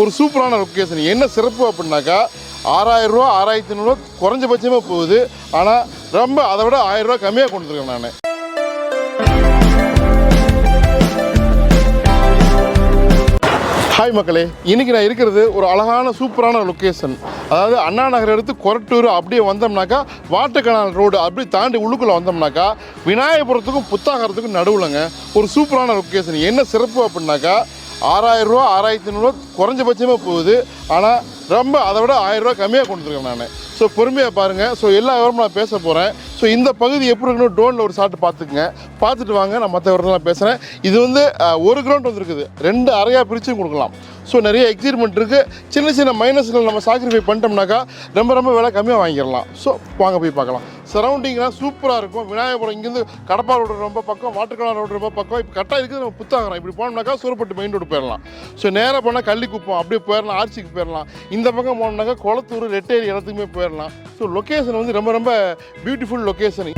ஒரு சூப்பரான லொக்கேஷன் என்ன சிறப்பு அப்படின்னாக்கா ஆறாயிரம் ரூபா ஆறாயிரத்தி ஐநூறுரூவா குறைஞ்சபட்சமாக போகுது. ஆனால் ரொம்ப அதை விட ஆயிரம் ரூபா கம்மியாக கொடுத்துருக்கேன் நான். ஹாய் மக்களே இன்றைக்கி நான் இருக்கிறது ஒரு அழகான சூப்பரான லொக்கேஷன் அதாவது அண்ணா நகர் எடுத்து கொரட்டூர் அப்படியே வந்தோம்னாக்கா வாட்டுக்கனால் ரோடு அப்படி தாண்டி உள்ளுக்குள்ளே வந்தோம்னாக்கா விநாயகபுரத்துக்கும் புத்தாகரத்துக்கும் நடுவில்ங்க ஒரு சூப்பரான லொக்கேஷன் என்ன சிறப்பு அப்படின்னாக்கா ஆறாயிரம் ரூபா ஆறாயிரத்தி ஐநூறுரூவா குறைஞ்சபட்சமாக போகுது. ஆனால் ரொம்ப அதை விட ஆயிரம் ரூபா கம்மியாக கொடுத்துருக்கேன் நான். ஸோ பொறுமையாக பாருங்கள் ஸோ எல்லா விவரமும் நான் பேச போகிறேன் ஸோ இந்த பகுதி எப்படி இருக்கணும் ட்ரோனில் ஒரு ஷாட் பார்த்துக்குங்க. பார்த்துட்டு வாங்க நான் மற்ற விவரம்லாம் பேசுகிறேன் இது வந்து ஒரு கிரவுண்ட் வந்துருக்குது. ரெண்டு அறையாக பிரிச்சும் கொடுக்கலாம். ஸோ நிறைய எக்ஸைட்மெண்ட் இருக்குது சின்ன சின்ன மைனஸ்கள் நம்ம சாக்ரிஃபை பண்ணிட்டோம்னாக்கா ரொம்ப ரொம்ப விலை கம்மியாக வாங்கிடலாம். ஸோ வாங்க போய் பார்க்கலாம். சரௌண்டிங்லாம் சூப்பராக இருக்கும். விநாயகபுரம் இங்கேருந்து கடப்பா ரோடு ரொம்ப பக்கம் வாட்டர்கலா ரோடு ரொம்ப பக்கம். இப்போ கரெக்டாக இருக்குது நம்ம புத்தாகரம் இப்படி போனோம்னாக்கா சூரப்பட்டு மெயின் ரோடு போயிடலாம். ஸோ நேராக போனால் கள்ளிக்குப்பம் அப்படியே போயிடலாம் ஆர்ச்சிக்கு போயிடலாம். இந்த பக்கம் போனோம்னாக்கா குளத்தூர் ரெட்டேரி இடத்துக்குமே போயிடலாம். ஸோ லொக்கேஷன் வந்து ரொம்ப ரொம்ப பியூட்டிஃபுல் லொக்கேஷன்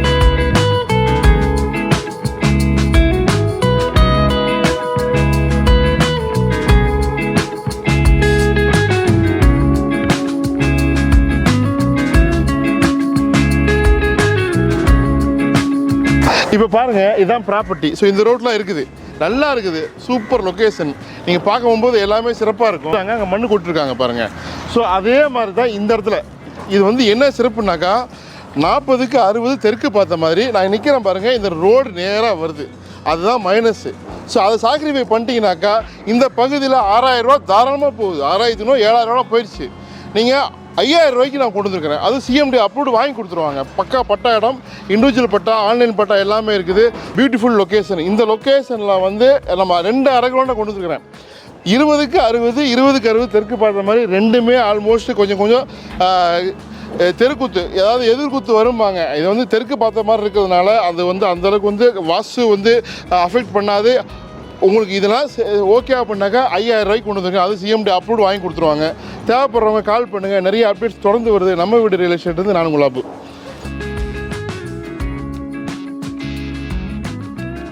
இப்போ பாருங்க இதுதான் ப்ராப்பர்ட்டி ஸோ இந்த ரோட்லாம் இருக்குது. நல்லா இருக்குது. சூப்பர் லொக்கேஷன் நீங்கள் பார்க்க போகும்போது எல்லாமே சிறப்பாக இருக்கும். அங்கே அங்கே மண்ணு கொட்டிருக்காங்க பாருங்க. ஸோ அதே மாதிரி தான் இந்த இடத்துல. இது வந்து என்ன சிறப்புனாக்கா நாற்பதுக்கு அறுபது தெற்கு பார்த்த மாதிரி நான் நிற்கிறேன் பாருங்கள் இந்த ரோடு நேராக வருது. அதுதான் மைனஸ்ஸு ஸோ அதை சாக்ரிஃபை பண்ணிட்டீங்கனாக்கா இந்த பகுதியில் ஆறாயிரம் தாராளமாக போகுது. ஆறாயிரத்துனோ நூறு ஏழாயிரம் ரூபா போயிடுச்சு நீங்கள் ஐயாயிரம் ரூபாய்க்கு நான் கொண்டு அது சிஎம்டி அப்ரூவ்டு வாங்கி கொடுத்துருவாங்க. பக்கா பட்டா இடம் இண்டிவிஜுவல் பட்டா ஆன்லைன் பட்டா எல்லாமே இருக்குது. பியூட்டிஃபுல் லொக்கேஷன் இந்த லொக்கேஷனில் வந்து நம்ம ரெண்டு அரைக்கிலோண்ட கொண்டு வந்துருக்கிறேன். இருபதுக்கு அறுபது இருபதுக்கு அறுபது தெற்கு பாடுற மாதிரி ரெண்டுமே ஆல்மோஸ்ட் கொஞ்சம் கொஞ்சம் தெருக்குத்து. ஏதாவது எதிர்குத்து வரும்பாங்க. இது வந்து தெற்கு பார்த்த மாதிரி இருக்கிறதுனால அது வந்து அந்தளவுக்கு வந்து வாஸ்து வந்து அஃபெக்ட் பண்ணாது. உங்களுக்கு இதெல்லாம் ஓகே அப்படின்னாக்கா ஐயாயிரம் ரூபாய்க்கு கொண்டு வந்துருங்க அது சிஎம்டி அப்ரூவ் வாங்கி கொடுத்துருவாங்க. தேவைப்படுறவங்க கால் பண்ணுங்கள் நிறைய அப்டேட்ஸ் தொடர்ந்து வருது. நம்ம வீடு ரியல் எஸ்டேட்லேருந்து நான் குலாபு.